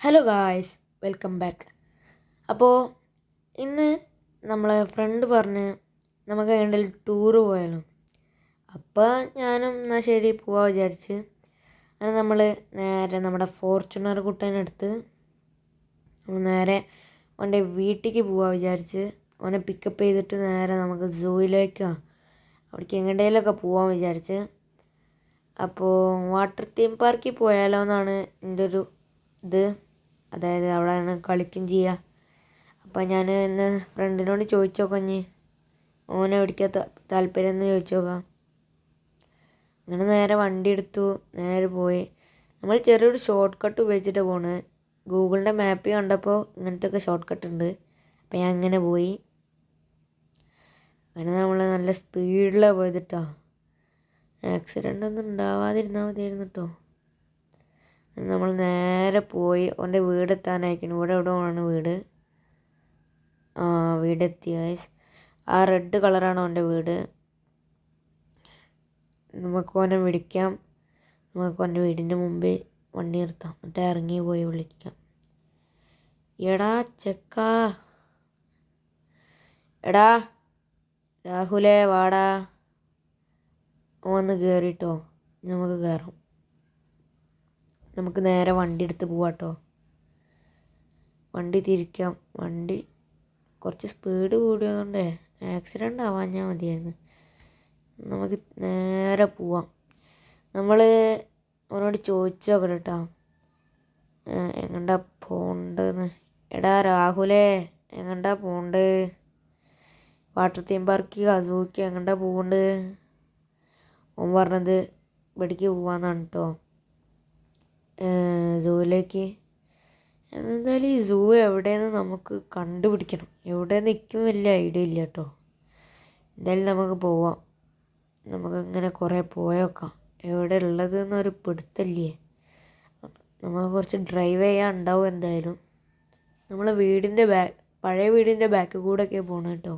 Hello guys welcome back അപ്പോൾ ഇന്ന് നമ്മളെ ഫ്രണ്ട് പറഞ്ഞ് നമുക്ക് വേണ്ടിൽ ടൂറ് പോയാലും. അപ്പോൾ ഞാനും എന്നാൽ ശരി പോവാ വിചാരിച്ച്. അങ്ങനെ നമ്മൾ നേരെ നമ്മുടെ ഫോർച്യൂണർ കുട്ടേനെടുത്ത് നേരെ അവന്റെ വീട്ടിലേക്ക് പോവാ വിചാരിച്ച്. അവനെ പിക്കപ്പ് ചെയ്തിട്ട് നേരെ നമുക്ക് സൂയിലേക്കോ അവിടേക്ക് എങ്ങോട്ടേലൊക്കെ പോവാൻ വിചാരിച്ച്. അപ്പോൾ വാട്ടർ തീം പാർക്കിൽ പോയാലോ എന്നാണ് എന്റെ ഒരു ഇത്. അതായത് അവിടെയാണ് കളിക്കും ചെയ്യുക അപ്പോൾ ഞാൻ ഇന്ന് ഫ്രണ്ടിനോട് ചോദിച്ചു നോക്കാം ഇനി ഓനെ എവിടേക്കാ താല്പര്യം എന്ന് ചോദിച്ചു നോക്കാം അങ്ങനെ നേരെ വണ്ടി എടുത്തു നേരെ പോയി. നമ്മൾ ചെറിയൊരു ഷോർട്ട് കട്ട് ഉപയോഗിച്ചിട്ട് പോണ്. ഗൂഗിളിന്റെ മാപ്പ് കണ്ടപ്പോൾ ഇങ്ങനത്തെ ഒക്കെ ഷോർട്ട് കട്ട് ഉണ്ട്. അപ്പോൾ ഞാൻ അങ്ങനെ പോയി. അങ്ങനെ നമ്മൾ നല്ല സ്പീഡിലാണ് പോയത് കേട്ടോ ആക്സിഡന്റ് ഒന്നും ഉണ്ടാവാതിരുന്നാൽ മതിയായിരുന്നു കേട്ടോ നമ്മൾ നേരെ പോയി അവന്റെ വീടെത്താനായിരിക്കുന്നു. ഇവിടെ എവിടെ ആണ് വീട്? ആ വീടെത്തി. ഗൈസ് ആ റെഡ് കളറാണ് അവന്റെ വീട്. നമുക്ക് അവനെ വിളിക്കാം. നമുക്ക് അവന്റെ വീടിന്റെ മുമ്പിൽ വണ്ടി നിർത്താം. എന്നിട്ട് ഇറങ്ങി പോയി വിളിക്കാം. എടാ ചെക്കാ. എടാ രാഹുലേ വാടാ. വന്ന് കയറിട്ടോ നമുക്ക് കയറാം നമുക്ക് നേരെ വണ്ടി എടുത്ത് പോവാട്ടോ. വണ്ടി തിരിക്കാം. വണ്ടി കുറച്ച് സ്പീഡ് കൂടിയതുകൊണ്ടേ ആക്സിഡന്റ് ആവാഞ്ഞാൽ മതിയായിരുന്നു. നമുക്ക് നേരെ പോവാം. നമ്മൾ അവനോട് ചോദിച്ചു കേട്ടോ എങ്ങണ്ടാ പോണ്ടെന്ന്. എടാ രാഹുലേ എങ്ങണ്ടാ പോണ്ട്? വാട്ടർ തീം പാർക്ക് അസൂക്ക് എങ്ങണ്ടാ പോകണ്ട് ഓൻ പറഞ്ഞത് ഇവിടേക്ക് പോവാന്നാണ് കേട്ടോ സൂവിലേക്ക് എന്നാൽ ഈ സൂ എവിടെയെന്ന് നമുക്ക് കണ്ടുപിടിക്കണം. എവിടെ നിൽക്കും വലിയ ഐഡിയ ഇല്ല കേട്ടോ. എന്തായാലും നമുക്ക് പോവാം. നമുക്കങ്ങനെ കുറേ പോയേക്കാം എവിടെ ഉള്ളത് എന്നൊരു പിടുത്തല്ലേ നമുക്ക് കുറച്ച് ഡ്രൈവ് ചെയ്യാൻ ഉണ്ടാവും എന്തായാലും. നമ്മളെ വീടിന്റെ ബാക്ക് പഴയ വീടിന്റെ ബാക്ക് കൂടെ കൂടെയൊക്കെ പോകണം കേട്ടോ.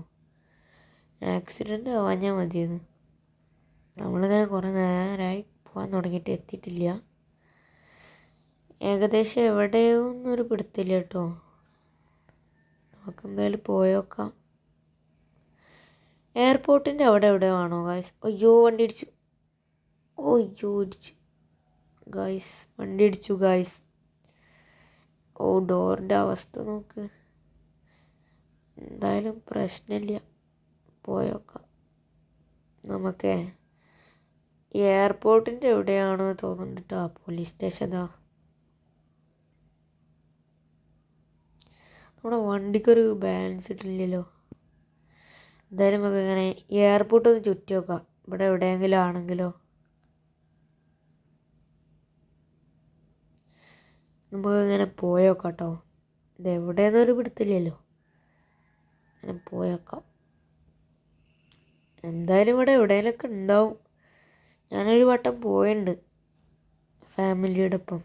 ആക്സിഡന്റ് ആവാഞ്ഞാൽ മതിയെന്ന്. നമ്മളിങ്ങനെ കുറേ നേരമായി പോകാൻ തുടങ്ങിയിട്ട് എത്തിയിട്ടില്ല. ഏകദേശം എവിടെയൊന്നൊരു പിടുത്തില്ല കേട്ടോ. നമുക്ക് എന്തായാലും പോയോക്കാം എയർപോർട്ടിന്റെ അവിടെ എവിടെയോ ആണോ ഗായ്സ് അയ്യോ വണ്ടി ഇടിച്ചു ഓ അയ്യോ ഇടിച്ചു. ഗായ്സ് വണ്ടി ഇടിച്ചു ഗായ്സ് ഓ ഡോറിന്റെ അവസ്ഥ നോക്ക്. എന്തായാലും പ്രശ്നമില്ല. പോയോക്കാം നമുക്കേ എയർപോർട്ടിന്റെ എവിടെയാണോ തോന്നുന്നുണ്ട് കേട്ടോ പോലീസ് സ്റ്റേഷനാ നമ്മുടെ വണ്ടിക്കൊരു ബാലൻസ് ഇട്ടില്ലല്ലോ. എന്തായാലും നമുക്ക് ഇങ്ങനെ എയർപോർട്ട് ഒന്ന് ചുറ്റി നോക്കാം. ഇവിടെ എവിടെയെങ്കിലും ആണെങ്കിലോ. നമുക്ക് ഇങ്ങനെ പോയോക്കാം കേട്ടോ ഇത് എവിടെയെന്നൊരു പിടുത്തില്ലല്ലോ. അങ്ങനെ പോയേക്കാം എന്തായാലും ഇവിടെ എവിടെയെങ്കിലൊക്കെ ഉണ്ടാവും. ഞാനൊരു വട്ടം പോയുണ്ട് ഫാമിലിയോടൊപ്പം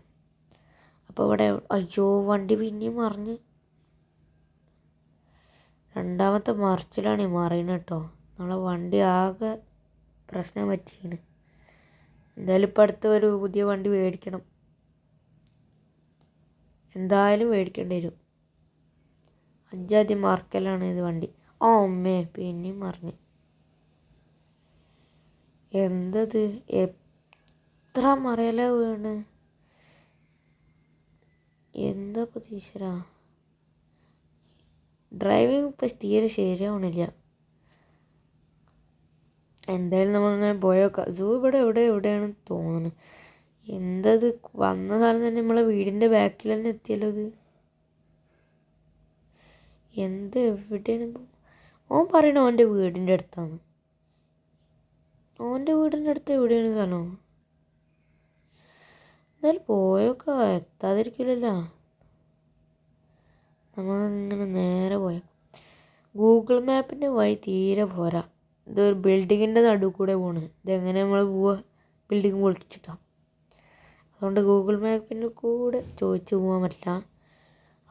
അപ്പോൾ ഇവിടെ അയ്യോ വണ്ടി പിന്നെയും മറിഞ്ഞ്. രണ്ടാമത്തെ മറിച്ചിലാണ് ഈ മറിയുന്നത് കേട്ടോ നമ്മളെ വണ്ടി ആകെ പ്രശ്നം പറ്റിയാണ്. എന്തായാലും ഇപ്പം അടുത്ത ഒരു പുതിയ വണ്ടി മേടിക്കണം. എന്തായാലും മേടിക്കേണ്ടി വരും. അഞ്ചാദ്യം മാർക്കലാണ് ഇത് വണ്ടി. ആ അമ്മേ പിന്നെയും മറിഞ്ഞ്. എന്തത്? എത്ര മറയല വീണ്? എന്താ പ്രതീക്ഷരാ? ഡ്രൈവിംഗ് ഇപ്പം തീരെ ശരിയാവണില്ല. എന്തായാലും നമ്മളിങ്ങനെ പോയോക്കാം. സൂ ഇവിടെ എവിടെ എവിടെയാണ് തോന്നുന്നത് എന്തത് വന്ന കാലം തന്നെ നമ്മളെ വീടിന്റെ ബാക്കിൽ തന്നെ എത്തിയല്ലോ ഇത്. എന്ത് എവിടെയാണ് ഓൻ പറയണ ഓന്റെ വീടിന്റെ അടുത്താണ്. ഓന്റെ വീടിന്റെ അടുത്ത് എവിടെയാണ് സ്ഥലം? എന്തായാലും പോയൊക്കെ എത്താതിരിക്കില്ലല്ലോ. നമ്മളിങ്ങനെ നേരെ പോയ. ഗൂഗിൾ മാപ്പിന്റെ വഴി തീരെ പോരാ. ഇതൊരു ബിൽഡിങ്ങിന്റെ നടുവ് കൂടെ പോണ്. ഇതെങ്ങനെ നമ്മൾ പോവുക ബിൽഡിങ് പൊളിച്ചിട്ടാണ് അതുകൊണ്ട് ഗൂഗിൾ മാപ്പിന്റെ കൂടെ ചോദിച്ച് പോകാൻ പറ്റില്ല.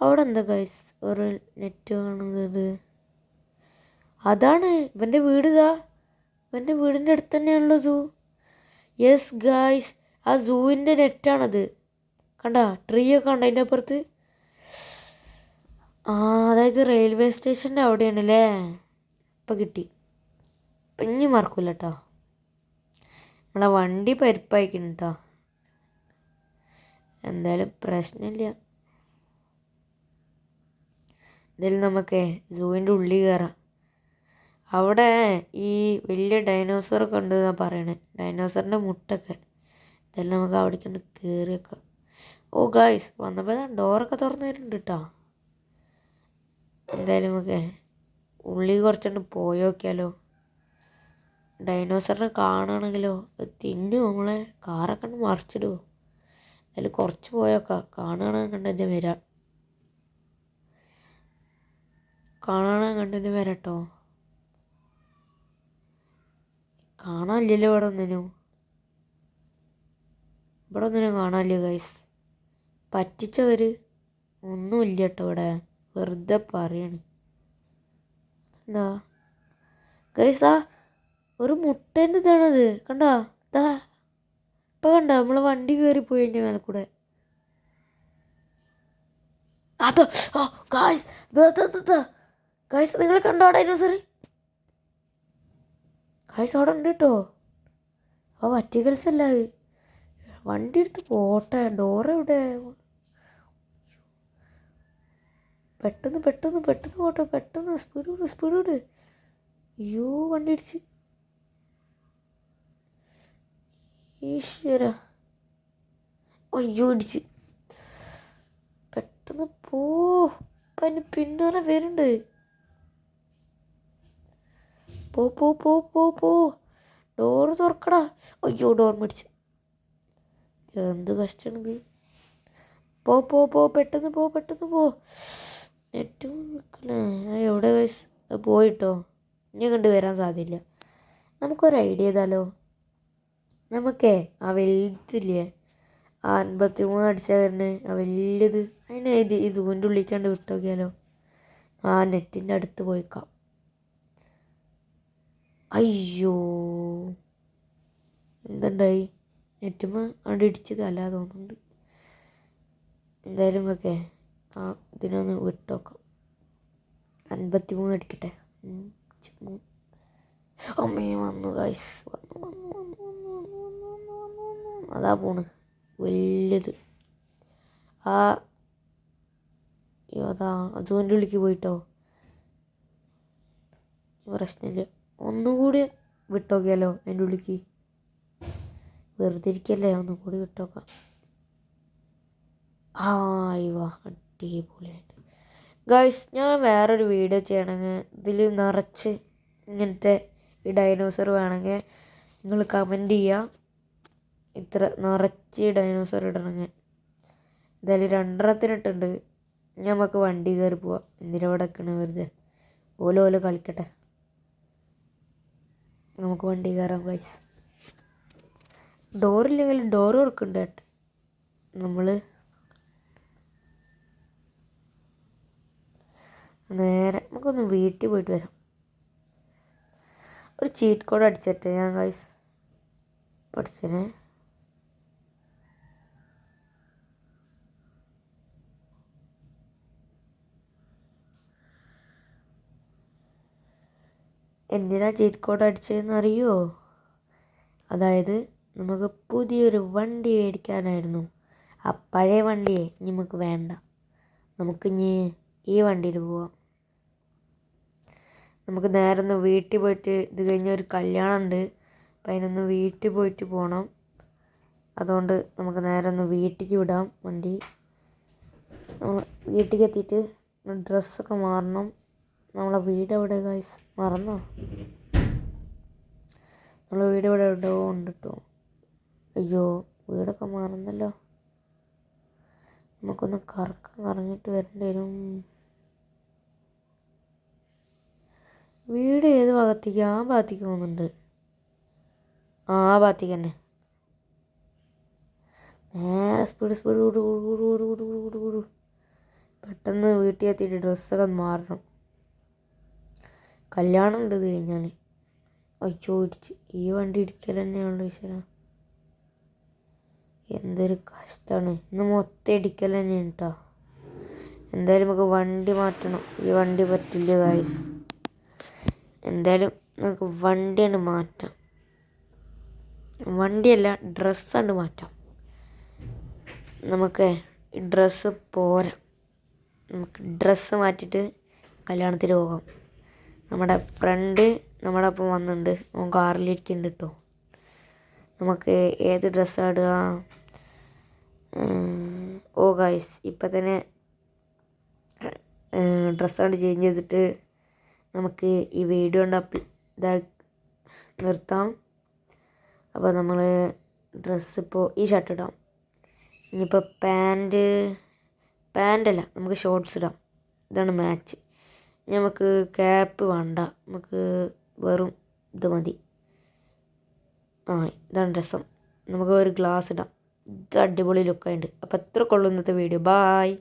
അവിടെ എന്താ ഗൈസ് ഒരു നെറ്റ് കാണുന്നത്. അതാണ്. ഇവന്റെ വീട് ഇതാ. ഇവന്റെ വീടിന്റെ അടുത്ത് തന്നെയാണല്ലോ സൂ യെസ് ഗായ്സ് ആ സൂവിന്റെ നെറ്റാണത് കണ്ട? ട്രീ ഒക്കെ കണ്ട അതിന്റെ അപ്പുറത്ത്? ആ അതായത് റെയിൽവേ സ്റ്റേഷന്റെ അവിടെയാണല്ലേ? ഇപ്പം കിട്ടി. ഇപ്പം ഇനി മറക്കില്ല കേട്ടോ നമ്മളെ വണ്ടി പരിപ്പായിക്കണം കേട്ടോ എന്തായാലും പ്രശ്നമില്ല എന്തായാലും നമുക്ക് സൂവിന്റെ ഉള്ളിൽ കയറാം അവിടെ ഈ വലിയ ഡൈനോസറൊക്കെ ഉണ്ട് എന്നാണ് പറയണേ. ഡൈനോസറിന്റെ മുട്ടൊക്കെ. ഇതെല്ലാം നമുക്ക് അവിടേക്ക് കൊണ്ട് കയറി ഓ ഗായ്സ് വന്നപ്പോൾ ഡോറൊക്കെ തുറന്നു വരുന്നുണ്ട് കേട്ടോ എന്തായാലും നമുക്ക് ഉള്ളി കുറച്ചുകൊണ്ട് പോയി നോക്കിയാലോ? ഡൈനോസറിനെ കാണുകയാണെങ്കിലോ? അത് തിന്നു നമ്മളെ കാറൊക്കെ കണ്ട് മറിച്ചിടുമോ അതിൽ കുറച്ച് പോയേക്കാം കാണുകയാണെങ്കിൽ കണ്ടെന്നെ വരാം. കാണുകയാണെങ്കിൽ കണ്ടെന്നെ വരാട്ടോ കാണാനില്ലല്ലോ ഇവിടെ ഒന്നിനും. ഇവിടെ ഒന്നിനും കാണാനില്ല ഗൈസ് പറ്റിച്ചവർ ഒന്നുമില്ല കേട്ടോ ഇവിടെ. വെറുതെ പറയാണ്. എന്താ ഗൈസ് ആ ഒരു മുട്ടേന്റെ ഇതാണത് കണ്ടോ? ഇതാ ഇപ്പം കണ്ടോ? നമ്മൾ വണ്ടി കയറി പോയി അതിന്റെ മേലെ കൂടെ. നിങ്ങൾ കണ്ടോ ഡൈനോസർ ഗായ്സ് അവിടെ ഉണ്ട് കേട്ടോ ആ വറ്റികൽസ് അല്ല വണ്ടി എടുത്ത് പോട്ടെ ഡോർ എവിടെ? പെട്ടെന്ന് പെട്ടെന്ന് പെട്ടെന്ന് പോട്ടെ പെട്ടെന്ന്. സ്പീഡ് വിട് അയ്യോ വണ്ടി ഇടിച്ച് ഈശ്വര. അയ്യോ ഇടിച്ച്. പെട്ടെന്ന് പോ. പിന്നെ പിന്നാലെ വരുന്നുണ്ട്. പോ പോ പോ പോ പോ. ഡോറ് തുറക്കടാ. അയ്യോ ഡോർ മേടിച്ച്. എന്ത് കഷ്ടമാണിത് പോ പോ പോ. പെട്ടെന്ന് പോ പെട്ടെന്ന് പോ. നെറ്റ് നിൽക്കണേ എവിടെ guys? പോയിട്ടോ. ഇനി കണ്ട് വരാൻ സാധ്യമില്ല നമുക്കൊരു ഐഡിയ ചെയ്താലോ നമുക്കേ ആ വലുതില്ലേ? ആ അൻപത്തി മൂന്ന് അടിച്ചാൽ വരുന്നത് ആ വലിയത് അതിനെ ഇത് ഈ സൂവിന്റെ ഉള്ളിക്കാണ്ട് വിട്ടോക്കിയാലോ? ആ നെറ്റിന്റെ അടുത്ത് പോയിക്കാം. അയ്യോ. എന്തുണ്ടായി? നെറ്റുമ്മ അവിടെ ഇടിച്ചതല്ല തോന്നുന്നുണ്ട്. എന്തായാലും ഒക്കെ ആ ഇതിനൊന്ന് വിട്ട് നോക്കാം അൻപത്തി മൂന്ന് അടിക്കട്ടെ അമ്മേ വന്നു ഗൈസ് വന്നു വന്നു വന്നു വന്നു വന്നു വന്നു വന്നു വന്നു വന്നു. അതാ പോണ്. വലിയത്. ആ അതാ. അതുവിന്റെ ഉള്ളിലേക്ക് പോയിട്ടോ? പ്രശ്നമില്ല. ഒന്നുകൂടി വിട്ടോക്കിയാലോ എന്റെ ഉള്ളിക്ക് വെറുതെ ഇരിക്കല്ലേ? ഒന്നുകൂടി വിട്ടോക്കാം. ആ ഇവാ അടിപൊളിയായിട്ട്. ഗൈസ് ഞാൻ വേറൊരു വീഡിയോ ചെയ്യണമെങ്കിൽ ഇതിൽ നിറച്ച് ഇങ്ങനത്തെ ഈ ഡൈനോസർ വേണമെങ്കിൽ നിങ്ങൾ കമന്റ് ചെയ്യുക ഇത്ര നിറച്ച് ഡൈനോസർ ഇടണമെങ്കിൽ എന്തായാലും രണ്ടെണ്ണത്തിനിട്ടുണ്ട്. നമുക്ക് വണ്ടി കയറി പോവാം. എന്തിനാ ഇവിടെ നിൽക്കണ വെറുതെ? ഓല ഓല കളിക്കട്ടെ. നമുക്ക് വണ്ടി കയറാം ഗൈസ് ഡോറില്ലെങ്കിൽ ഡോർ തുറക്കുന്നുണ്ട് നമ്മൾ നേരെ നമുക്കൊന്ന് വീട്ടിൽ പോയിട്ട് വരാം. ഒരു ചീറ്റ് കോഡ് അടിച്ചിട്ട് ഞാൻ ഗൈസ് പഠിച്ചേ എന്തിനാ ചീറ്റ് കോഡ് അടിച്ചതെന്ന് അറിയുമോ അതായത് നമുക്ക് പുതിയൊരു വണ്ടി മേടിക്കാനായിരുന്നു. ആ പഴയ വണ്ടിയെ നമുക്ക് വേണ്ട. നമുക്ക് ഇനി ഈ വണ്ടിയിൽ പോവാം. നമുക്ക് നേരെ ഒന്ന് വീട്ടിൽ പോയിട്ട് ഇത് കഴിഞ്ഞ ഒരു കല്യാണം ഉണ്ട് അപ്പം അതിനൊന്ന് വീട്ടിൽ പോയിട്ട് പോകണം അതുകൊണ്ട് നമുക്ക് നേരെ ഒന്ന് വീട്ടിലേക്ക് വിടാം വണ്ടി. വീട്ടിലേക്ക് എത്തിയിട്ട് ഡ്രസ്സൊക്കെ മാറണം. നമ്മളെ വീട് എവിടെ ഗൈസ് മറന്നോ? നമ്മളെ വീട് ഇവിടെ എവിടെയോ ഉണ്ട് കേട്ടോ അയ്യോ വീടൊക്കെ മാറുന്നല്ലോ. നമുക്കൊന്ന് കറക്കം കറങ്ങിയിട്ട് വരേണ്ടി വരും. വീട് ഏത് ഭാഗത്തേക്ക്? ആ ഭാഗത്തേക്ക് പോകുന്നുണ്ട്. ആ ഭാഗത്തേക്ക് തന്നെ. നേരെ സ്പീഡ് സ്പീഡ് പെട്ടെന്ന് വീട്ടിൽ എത്തിയിട്ട് ഡ്രസ്സൊക്കെ മാറണം. കല്യാണം ഉണ്ട് ഇത് കഴിഞ്ഞാൽ അയ്യോ ഇടിച്ച് ഈ വണ്ടി ഇടിക്കൽ തന്നെയാണല്ലോ ഈശ്വര? എന്തൊരു കഷ്ടമാണ് ഇന്ന് മൊത്തം ഇടിക്കൽ തന്നെയാണ് കേട്ടോ എന്തായാലും നമുക്ക് വണ്ടി മാറ്റണം. ഈ വണ്ടി പറ്റില്ല ഗായ്സ് എന്തായാലും നമുക്ക് വണ്ടിയാണ് മാറ്റാം. വണ്ടിയല്ല ഡ്രസ്സാണ് മാറ്റാം. നമുക്ക് ഡ്രസ്സ് പോരാ. നമുക്ക് ഡ്രസ്സ് മാറ്റിയിട്ട് കല്യാണത്തിന് പോകാം. നമ്മുടെ ഫ്രണ്ട് നമ്മുടെ ഒപ്പം വന്നിട്ടുണ്ട്. ഓൻ കാറിലിരിക്കുന്നുണ്ട് കേട്ടോ. നമുക്ക് ഏത് ഡ്രസ്സാണ് ഇടുക? ഓ ഗായ്സ് ഇപ്പം തന്നെ ഡ്രസ്സാണ് ചേഞ്ച് ചെയ്തിട്ട് നമുക്ക് ഈ വീഡിയോ കൊണ്ട് അപ്പ് ഇതാ നിർത്താം. അപ്പോൾ നമ്മൾ ഡ്രസ്സ് ഇപ്പോൾ ഈ ഷർട്ട് ഇടാം. ഇനിയിപ്പോൾ പാന്റ് പാന്റല്ല നമുക്ക് ഷോർട്ട്സ് ഇടാം. ഇതാണ് മാച്ച് നമുക്ക് ക്യാപ്പ് വേണ്ട. നമുക്ക് വെറും ഇത് മതി. ആ ഇതാണ് രസം. നമുക്ക് ഒരു ഗ്ലാസ് ഇടാം. ഇത് അടിപൊളി ലുക്കായിട്ടുണ്ട് അപ്പോൾ എത്ര കൊള്ളുന്നത്തെ വീഡിയോ ബായ്